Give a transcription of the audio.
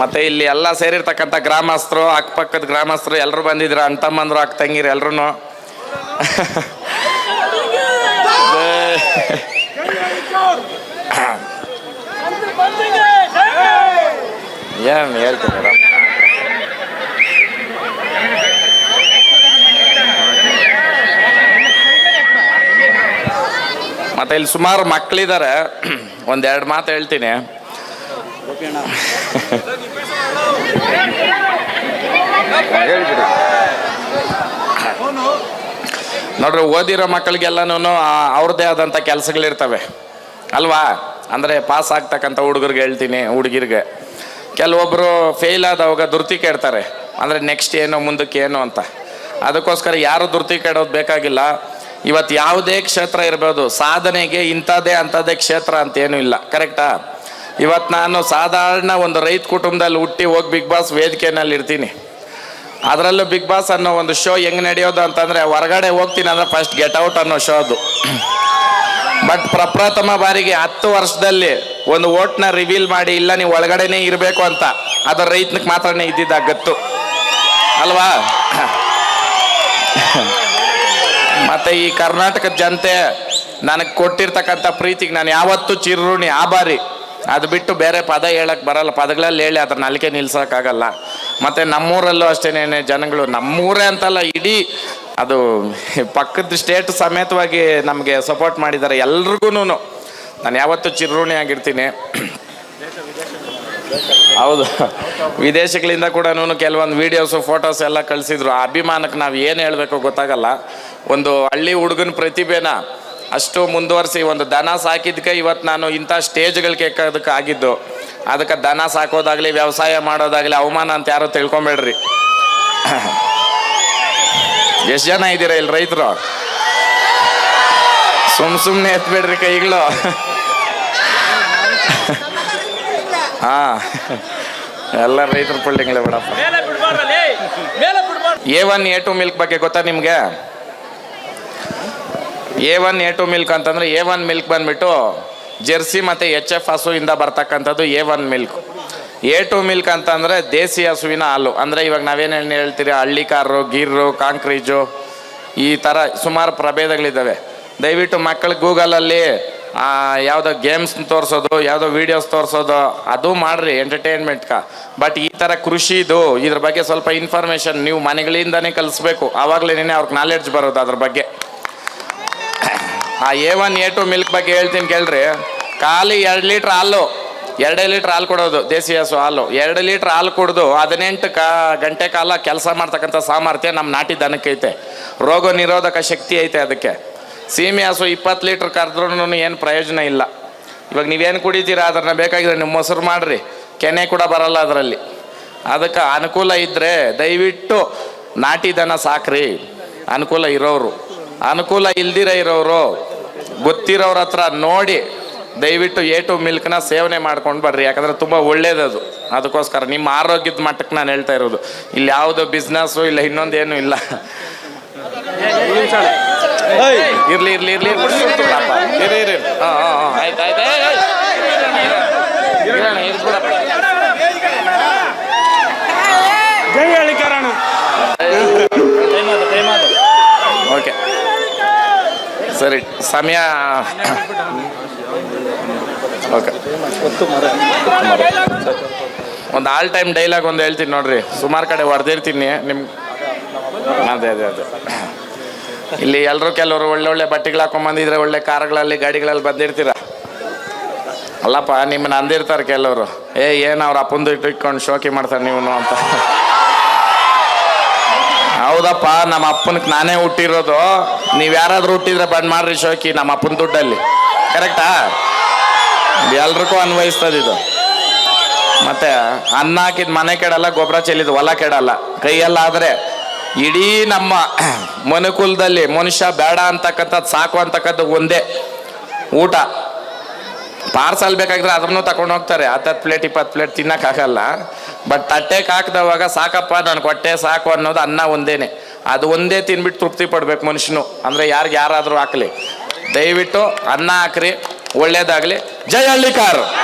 ಮತ್ತೆ ಇಲ್ಲಿ ಎಲ್ಲ ಸೇರಿರ್ತಕ್ಕಂಥ ಗ್ರಾಮಸ್ಥರು, ಅಕ್ಕಪಕ್ಕದ ಗ್ರಾಮಸ್ಥರು ಎಲ್ಲರೂ ಬಂದಿದ್ರು ಅಣ್ಣ ತಮ್ಮಂದ್ರು ಅಕ್ಕ ತಂಗಿರು ಎಲ್ಲರೂ ಏನು ಹೇಳ್ತೀನಿ ಮತ್ತೆ ಇಲ್ಲಿ ಸುಮಾರು ಮಕ್ಕಳಿದ್ದಾರೆ ಒಂದೆರಡು ಮಾತು ಹೇಳ್ತೀನಿ. ನೋಡ್ರಿ, ಓದಿರೋ ಮಕ್ಕಳಿಗೆಲ್ಲನೂ ಅವ್ರದ್ದೇ ಆದಂಥ ಕೆಲಸಗಳಿರ್ತವೆ. ಅಲ್ವಾ? ಅಂದರೆ ಪಾಸ್ ಆಗ್ತಕ್ಕಂಥ ಹುಡುಗರಿಗೆ ಹೇಳ್ತೀನಿ, ಹುಡುಗಿರಿಗೆ. ಕೆಲವೊಬ್ಬರು ಫೇಲ್ ಆದವಾಗ ದುರ್ತಿ ಕೇಳ್ತಾರೆ ಅಂದರೆ ನೆಕ್ಸ್ಟ್ ಏನು, ಮುಂದಕ್ಕೆ ಏನು ಅಂತ. ಅದಕ್ಕೋಸ್ಕರ ಯಾರು ದುರ್ತಿ ಕೇಳೋದು ಬೇಕಾಗಿಲ್ಲ. ಇವತ್ತು ಯಾವುದೇ ಕ್ಷೇತ್ರ ಇರ್ಬೋದು. ಸಾಧನೆಗೆ ಇಂಥದ್ದೇ ಅಂಥದ್ದೇ ಕ್ಷೇತ್ರ ಅಂತ ಏನೂ ಇಲ್ಲ. ಕರೆಕ್ಟಾ ಇವತ್ತು ನಾನು ಸಾಧಾರಣ ಒಂದು ರೈತ ಕುಟುಂಬದಲ್ಲಿ ಹುಟ್ಟಿ ಹೋಗಿ ಬಿಗ್ ಬಾಸ್ ವೇದಿಕೆನಲ್ಲಿ ಇರ್ತೀನಿ. ಅದರಲ್ಲೂ ಬಿಗ್ ಬಾಸ್ ಅನ್ನೋ ಒಂದು ಶೋ ಹೆಂಗೆ ನಡೆಯೋದು ಅಂತಂದರೆ ಹೊರಗಡೆ ಹೋಗ್ತೀನಿ ಅಂದರೆ ಫಸ್ಟ್ ಗೆಟ್ ಔಟ್ ಅನ್ನೋ ಶೋ ಅದು. ಬಟ್ ಪ್ರಪ್ರಥಮ ಬಾರಿಗೆ ಹತ್ತು ವರ್ಷದಲ್ಲಿ ಒಂದು ಓಟ್ನ ರಿವೀಲ್ ಮಾಡಿ, ಇಲ್ಲ ನೀವು ಒಳಗಡೆನೇ ಇರಬೇಕು ಅಂತ, ಅದು ರೈತನಿಗೆ ಮಾತ್ರನೇ ಇದ್ದಿದ್ದಾಗತ್ತು ಅಲ್ವಾ? ಮತ್ತು ಈ ಕರ್ನಾಟಕದ ಜನತೆ ನನಗೆ ಕೊಟ್ಟಿರ್ತಕ್ಕಂಥ ಪ್ರೀತಿಗೆ ನಾನು ಯಾವತ್ತೂ ಚಿರುಣಿ ಆಭಾರಿ ಅದು ಬಿಟ್ಟು ಬೇರೆ ಪದ ಹೇಳಕ್ಕೆ ಬರಲ್ಲ. ಪದಗಳಲ್ಲಿ ಹೇಳಿ ಅದ್ರ ನಾಲಿಕೆ ನಿಲ್ಸೋಕ್ಕಾಗಲ್ಲ. ಮತ್ತು ನಮ್ಮೂರಲ್ಲೂ ಅಷ್ಟೇನೇ ಜನಗಳು. ನಮ್ಮೂರೇ ಅಂತಲ್ಲ ಇಡೀ ಅದು ಪಕ್ಕದ ಸ್ಟೇಟ್ ಸಮೇತವಾಗಿ ನಮಗೆ ಸಪೋರ್ಟ್ ಮಾಡಿದ್ದಾರೆ ಎಲ್ರಿಗೂ ನಾನು ಯಾವತ್ತೂ ಚಿರುಣಿ ಆಗಿರ್ತೀನಿ. ಹೌದು. ವಿದೇಶಗಳಿಂದ ಕೂಡ ಕೆಲವೊಂದು ವೀಡಿಯೋಸು ಫೋಟೋಸ್ ಎಲ್ಲ ಕಳಿಸಿದ್ರು. ಆ ಅಭಿಮಾನಕ್ಕೆ ನಾವು ಏನು ಹೇಳಬೇಕು ಗೊತ್ತಾಗಲ್ಲ. ಒಂದು ಹಳ್ಳಿ ಹುಡುಗನ ಪ್ರತಿಭೆನ ಅಷ್ಟು ಮುಂದುವರಿಸಿ ಒಂದು ದನ ಸಾಕಿದ್ಕೆ ಇವತ್ತು ನಾನು ಇಂಥ ಸ್ಟೇಜ್ಗಳಿಗೆ ಅದಕ್ಕೆ ಆಗಿದ್ದು. ಅದಕ್ಕೆ ದನ ಸಾಕೋದಾಗಲಿ ವ್ಯವಸಾಯ ಮಾಡೋದಾಗಲಿ ಅವಮಾನ ಅಂತ ಯಾರು ತಿಳ್ಕೊಂಬೇಡ್ರಿ. ಎಷ್ಟು ಜನ ಇದ್ದೀರಾ ಇಲ್ಲಿ ರೈತರು? ಸುಮ್ ಸುಮ್ಮನೆ ಎತ್ಬೇಡ್ರಿ ಕೈಗಳು. ಹಾ. ಎಲ್ಲ ರೈತರ ಪಳ್ಳಿಗಳೇ ಬಿಡಪ್ಪ. A one A two milk ಬಗ್ಗೆ ಗೊತ್ತಾ ನಿಮಗೆ? A one A two milk ಅಂತಂದ್ರೆ ಎ ಒನ್ ಮಿಲ್ಕ್ ಬಂದ್ಬಿಟ್ಟು ಜೆರ್ಸಿ ಮತ್ತು ಎಚ್ ಎಫ್ ಹಸುವಿಂದ ಬರ್ತಕ್ಕಂಥದ್ದು A one milk A two milk ಅಂತಂದರೆ ದೇಸಿ ಹಸುವಿನ ಹಾಲು. ಅಂದರೆ ಇವಾಗ ನಾವೇನೇನು ಹೇಳ್ತೀರಿ, ಹಳ್ಳಿಕಾರರು ಗೀರು ಕಾಂಕ್ರೀಜು, ಈ ಥರ ಸುಮಾರು ಪ್ರಭೇದಗಳಿದ್ದಾವೆ. ದಯವಿಟ್ಟು ಮಕ್ಕಳು ಗೂಗಲಲ್ಲಿ ಯಾವುದೋ ಗೇಮ್ಸ್ ತೋರಿಸೋದು, ಯಾವುದೋ ವೀಡಿಯೋಸ್ ತೋರಿಸೋದು, ಅದು ಮಾಡ್ರಿ ಎಂಟರ್ಟೈನ್ಮೆಂಟ್ಗ ಬಟ್ ಈ ಥರ ಕೃಷಿದು ಇದ್ರ ಬಗ್ಗೆ ಸ್ವಲ್ಪ ಇನ್ಫಾರ್ಮೇಷನ್ ನೀವು ಮನೆಗಳಿಂದನೇ ಕಲಿಸ್ಬೇಕು. ಆವಾಗಲೇ ಅವ್ರಿಗೆ ನಾಲೆಡ್ಜ್ ಬರೋದು ಅದ್ರ ಬಗ್ಗೆ. ಆ A one A two milk ಬಗ್ಗೆ ಹೇಳ್ತೀನಿ ಕೇಳ್ರಿ. ಖಾಲಿ ಎರಡು ಲೀಟ್ರ್ ಹಾಲು, ಎರಡೇ ಲೀಟ್ರ್ ಹಾಲು ಕೊಡೋದು ದೇಸಿ ಹಸು ಹಾಲು. ಎರಡು ಲೀಟ್ರ್ ಹಾಲು ಕುಡಿದು ಹದಿನೆಂಟು ಕಾ, ಗಂಟೆ ಕಾಲ ಕೆಲಸ ಮಾಡ್ತಕ್ಕಂಥ ಸಾಮರ್ಥ್ಯ ನಮ್ಮ ನಾಟಿ ದನಕ್ಕೆ ಐತೆ. ರೋಗ ನಿರೋಧಕ ಶಕ್ತಿ ಐತೆ ಅದಕ್ಕೆ. ಸೀಮೆ ಹಸು ಇಪ್ಪತ್ತು ಲೀಟ್ರ್ ಕರೆದ್ರೂ ಏನು ಪ್ರಯೋಜನ ಇಲ್ಲ. ಇವಾಗ ನೀವೇನು ಕುಡಿತೀರಾ, ಅದನ್ನ ಬೇಕಾಗಿದ್ರೆ ನಿಮ್ಮ ಮೊಸರು ಮಾಡ್ರಿ. ಕೆನೆ ಕೂಡ ಬರಲ್ಲ ಅದರಲ್ಲಿ. ಅದಕ್ಕೆ ಅನುಕೂಲ ಇದ್ದರೆ ದಯವಿಟ್ಟು ನಾಟಿ ದನ ಸಾಕ್ರಿ. ಅನುಕೂಲ ಇರೋರು. ಅನುಕೂಲ ಇಲ್ದಿರ ಇರೋರು. ಗೊತ್ತಿರೋರ ಹತ್ರ ನೋಡಿ ದಯವಿಟ್ಟು ಎ ಟು ಮಿಲ್ಕ್ನ ಸೇವನೆ ಮಾಡ್ಕೊಂಡು ಬರ್ರಿ ಯಾಕಂದ್ರೆ ತುಂಬ ಒಳ್ಳೇದದು ಅದಕ್ಕೋಸ್ಕರ ನಿಮ್ಮ ಆರೋಗ್ಯದ ಮಟ್ಟಕ್ಕೆ ನಾನು ಹೇಳ್ತಾ ಇರೋದು ಇಲ್ಲಿ ಯಾವುದು ಬಿಸ್ನೆಸ್ಸು ಇಲ್ಲ ಇನ್ನೊಂದೇನು ಇಲ್ಲ ಇರ್ಲಿ ಇರ್ಲಿ ಇರ್ಲಿ ಇರ್ಲಿ ಇರಿ ಇರಿ ಹಾಂ ಹಾಂ ಹಾಂ ಆಯ್ತು ಆಯ್ತು ಸರಿ, ಸಮಯ ಓಕೆ. ಒಂದು ಆಲ್ ಟೈಮ್ ಡೈಲಾಗ್ ಒಂದು ಹೇಳ್ತೀನಿ ನೋಡ್ರಿ. ಸುಮಾರು ಕಡೆ ಹೊಡೆದಿರ್ತೀನಿ ನಿಮ್ಮ ಅದೇ ಅದೇ ಅದೇ. ಇಲ್ಲಿ ಎಲ್ಲರೂ ಕೆಲವರು ಒಳ್ಳೆ ಒಳ್ಳೆ ಬಟ್ಟೆಗಳು ಹಾಕೊಂಬಂದಿದ್ರೆ ಒಳ್ಳೆ ಕಾರ್ಗಳಲ್ಲಿ, ಗಾಡಿಗಳಲ್ಲಿ ಬಂದಿರ್ತೀರ? ಅಲ್ಲಪ್ಪ, ನಿಮ್ಮನ್ನ ಅಂದಿರ್ತಾರೆ ಕೆಲವರು. ಏ, ಏನು ಅವ್ರ ಅಪ್ಪಂದು ಇಟ್ಟು ಇಟ್ಕೊಂಡು ಶೋಕಿ ಮಾಡ್ತಾರೆ ನೀವು ಅಂತ. ಹೌದಪ್ಪ, ನಮ್ಮ ಅಪ್ಪನಕ್ಕೆ ನಾನೇ ಹುಟ್ಟಿರೋದು. ನೀವು ಯಾರಾದರೂ ಹುಟ್ಟಿದ್ರೆ ಬಂದ್ ಮಾಡ್ರಿ ಶೋಕಿ, ನಮ್ಮ ಅಪ್ಪನ ದುಡ್ಡಲ್ಲಿ. ಕರೆಕ್ಟಾ? ಎಲ್ರಿಗೂ ಅನ್ವಯಿಸ್ತದ ಇದು. ಮತ್ತೆ ಅನ್ನ ಹಾಕಿದ ಮನೆ ಕೆಡಲ್ಲ, ಗೊಬ್ಬರ ಚೆಲ್ಲಿದ ಹೊಲ ಕೆಡಲ್ಲ. ಕೈಯಲ್ಲಾದ್ರೆ ಇಡೀ ನಮ್ಮ ಮನುಕುಲದಲ್ಲಿ ಮನುಷ್ಯ ಬೇಡ ಅಂತಕ್ಕಂಥದ್ದು ಸಾಕು ಅಂತಕ್ಕಂಥದ್ದು ಒಂದೇ ಊಟ. ಪಾರ್ಸಲ್ ಬೇಕಾಗಿದ್ರೆ ಅದನ್ನು ತಗೊಂಡು ಹೋಗ್ತಾರೆ. ಹತ್ತತ್ತು ಪ್ಲೇಟ್, ಇಪ್ಪತ್ತು ಪ್ಲೇಟ್ ತಿನ್ನಕ್ಕಾಗಲ್ಲ. ಬಟ್ ತಟ್ಟೆಗೆ ಹಾಕ್ದವಾಗ ಸಾಕಪ್ಪ, ನಾನು ಹೊಟ್ಟೆ ಸಾಕು ಅನ್ನೋದು ಅನ್ನ ಒಂದೇನೆ. ಅದು ಒಂದೇ ತಿನ್ಬಿಟ್ಟು ತೃಪ್ತಿ ಪಡ್ಬೇಕು ಮನುಷ್ಯನು. ಅಂದರೆ ಯಾರಿಗೆ ಯಾರಾದರೂ ಹಾಕಲಿ. ದಯವಿಟ್ಟು ಅನ್ನ ಹಾಕ್ರಿ, ಒಳ್ಳೇದಾಗಲಿ. ಜಯ ಹಳ್ಳಿಕಾರ್!